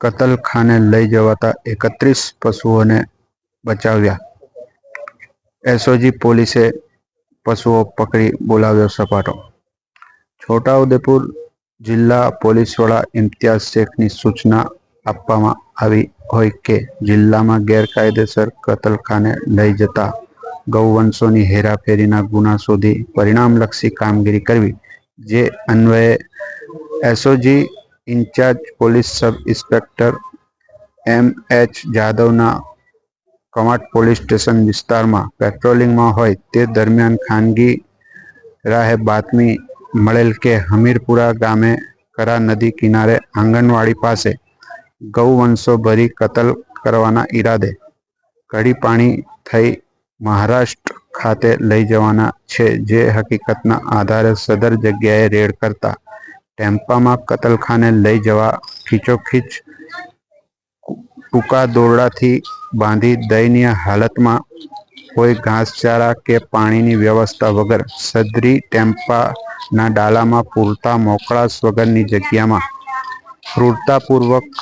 કતલખાને લઈ જવાતા એકત્રીસ પશુઓને બચાવ્યા. એસઓજી પોલીસે પશુઓ પકડી બોલાવ્યો સપાટો. છોટાઉદેપુર જિલ્લા પોલીસ વડા ઇમ્તિયાઝ શેખની સૂચના આપવામાં આવી હોય કે જિલ્લામાં ગેરકાયદેસર કતલખાને લઈ જતા ગૌવંશોની હેરાફેરીના ગુના શોધી પરિણામલક્ષી કામગીરી કરવી, જે અન્વયે SOG in charge police sub inspector M H જાદવના કમાટ પોલીસ સ્ટેશન વિસ્તારમાં પેટ્રોલિંગમાં હોય તે દરમિયાન ખાનગી રાહે બાતમી મળેલ કે હમીરપુરા ગામે કરા નદી કિનારે આંગણવાડી પાસે ગૌવંશો ભરી કતલ કરવાના ઈરાદે કડી પાણી થઈ મહારાષ્ટ્ર ખાતે લઈ જવાના છે. જે હકીકતના આધારે સદર જગ્યાએ રેડ કરતા ટેમ્પામાં કતલખાને લઈ જવા ખીચોખીચ ટૂંકા દોરડાથી બાંધી દયનીય હાલતમાં કોઈ ઘાસચારા કે પાણીની વ્યવસ્થા વગર સદરી ટેમ્પાના ડાલામાં પૂરતા મોકળાશ વગરની જગ્યામાં ક્રૂરતાપૂર્વક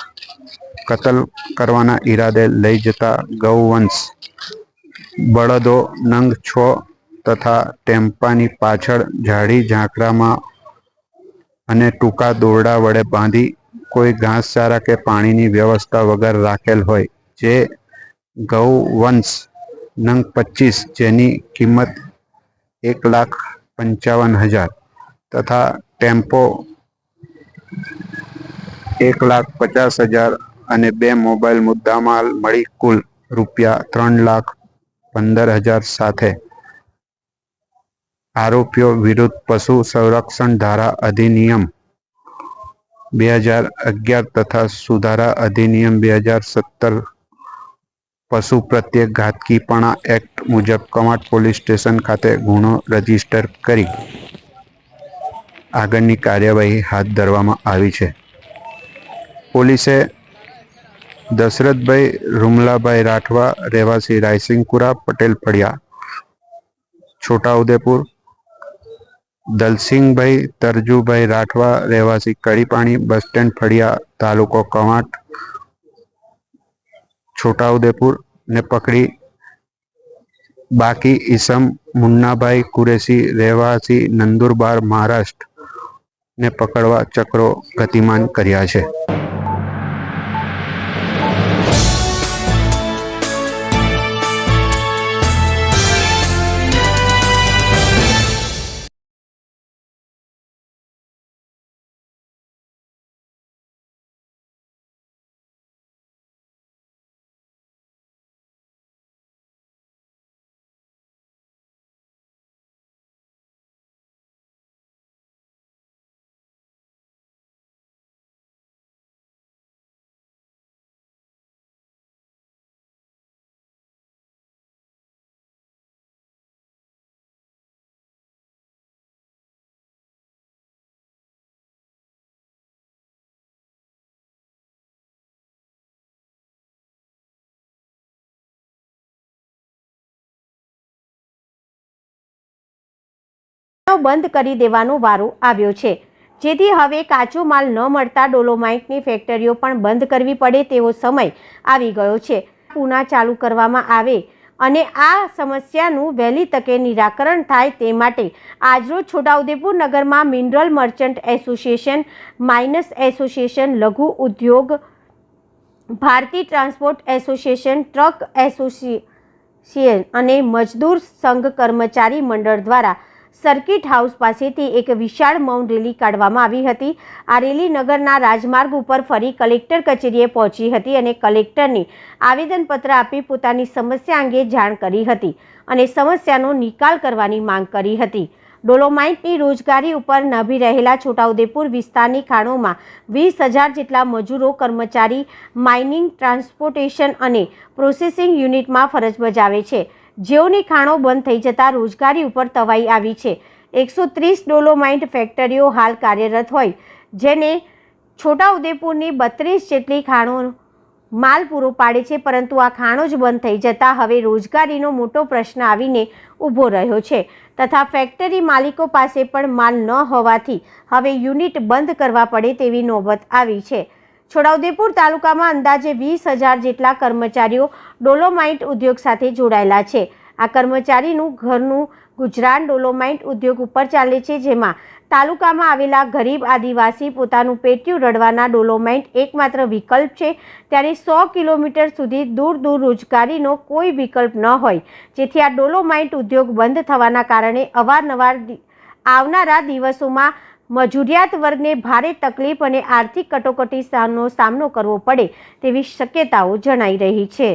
કતલ કરવાના ઈરાદે લઈ જતા ગૌવંશ બળદો નંગ છો તથા ટેમ્પાની પાછળ ઝાડી ઝાંખરામાં અને ટૂંકા દોરડા વડે બાંધી કોઈ ઘાસચારા કે પાણીની વ્યવસ્થા વગર રાખેલ હોય, જે ગૌવંશ નંગ પચીસ જેની કિંમત એક લાખ પંચાવન હજાર તથા ટેમ્પો એક લાખ પચાસ હજાર અને બે મોબાઈલ મુદ્દામાલ મળી કુલ રૂપિયા ત્રણ લાખ પંદર હજાર સાથે. આરોપીઓ વિરુદ્ધ પશુ સંરક્ષણ ધારા અધિનિયમ બે હજાર અગિયાર તથા સુધારા અધિનિયમ બે હજાર સત્તર પશુ પ્રત્યે ઘાતકીપણા એક્ટ મુજબ કમાટ પોલીસ સ્ટેશન ખાતે ગુનો રજિસ્ટર કરી આગળની કાર્યવાહી હાથ ધરવામાં આવી છે. પોલીસે દશરથભાઈ રૂમલાભાઈ રાઠવા, રહેવાસી રાયસિંગપુરા, પટેલ ફળિયા, છોટાઉદેપુર દલસિંહભાઈ, તરજુભાઈ રાઠવા, રહેવાસી કડીપાણી, બસ સ્ટેન્ડ, ફળિયા તાલુકો કવાંટ, છોટાઉદેપુર ને પકડી, બાકી ઈસમ, મુન્નાભાઈ કુરેશી, રહેવાસી નંદુરબાર મહારાષ્ટ્ર ને પકડવા ચક્રો ગતિમાન કર્યા છે. બંધ કરી દેવાનો વારો આવ્યો છે. જેથી હવે કાચો માલ ન મળતા ડોલોમાઇટની ફેક્ટરીઓ પણ બંધ કરવી પડે તેવો સમય આવી ગયો છે. પુના ચાલુ કરવામાં આવે અને આ સમસ્યાનું વહેલી તકે નિરાકરણ થાય તે માટે આજરોજ છોટાઉદેપુર નગરમાં mineral merchant association mines association, લઘુ ઉદ્યોગ, Bharti transport association, truck association અને મજદૂર સંઘ કર્મચારી મંડળ દ્વારા સર્કિટ હાઉસ પાસેથી એક વિશાળ મૌન રેલી કાઢવામાં આવી હતી. આ રેલી નગરના રાજમાર્ગ ઉપર ફરી કલેક્ટર કચેરીએ પહોંચી હતી અને કલેક્ટરને આવેદનપત્ર આપી પોતાની સમસ્યા અંગે જાણ કરી હતી અને સમસ્યાનો નિકાલ કરવાની માંગ કરી હતી. ડોલોમાઇટની રોજગારી ઉપર નભી રહેલા છોટાઉદેપુર વિસ્તારની ખાણોમાં વીસ હજાર જેટલા મજૂરો, કર્મચારી, માઇનિંગ, ટ્રાન્સપોર્ટેશન અને પ્રોસેસિંગ યુનિટમાં ફરજ બજાવે છે. જેઓની ખાણો બંધ થઈ જતાં રોજગારી ઉપર તવાઈ આવી છે. એકસો ત્રીસ ડોલોમાઇટ ફેક્ટરીઓ હાલ કાર્યરત હોય, જેને છોટાઉદેપુરની બત્રીસ જેટલી ખાણો માલ પૂરો પાડે છે, પરંતુ આ ખાણો જ બંધ થઈ જતાં હવે રોજગારીનો મોટો પ્રશ્ન આવીને ઊભો રહ્યો છે. તથા ફેક્ટરી માલિકો પાસે પણ માલ ન હોવાથી હવે યુનિટ બંધ કરવા પડે તેવી નોબત આવી છે. છોટાઉદેપુર તાલુકામાં અંદાજે વીસ હજાર જેટલા કર્મચારીઓ ડોલોમાઇટ ઉદ્યોગ સાથે જોડાયેલા છે. આ કર્મચારીનું ઘરનું ગુજરાન ડોલોમાઇટ ઉદ્યોગ ઉપર ચાલે છે, જેમાં તાલુકામાં આવેલા ગરીબ આદિવાસી પોતાનું પેટ્યું રડવાના ડોલોમાઇટ એકમાત્ર વિકલ્પ છે. ત્યારે સો કિલોમીટર સુધી દૂર દૂર રોજગારીનો કોઈ વિકલ્પ ન હોય. જેથી આ ડોલોમાઇટ ઉદ્યોગ બંધ થવાના કારણે અવારનવાર આવનારા દિવસોમાં મજૂરિયાત વર્ગને ભારે તકલીફ અને આર્થિક કટોકટીનો સામનો કરવો પડે તેવી શક્યતાઓ જણાઈ રહી છે.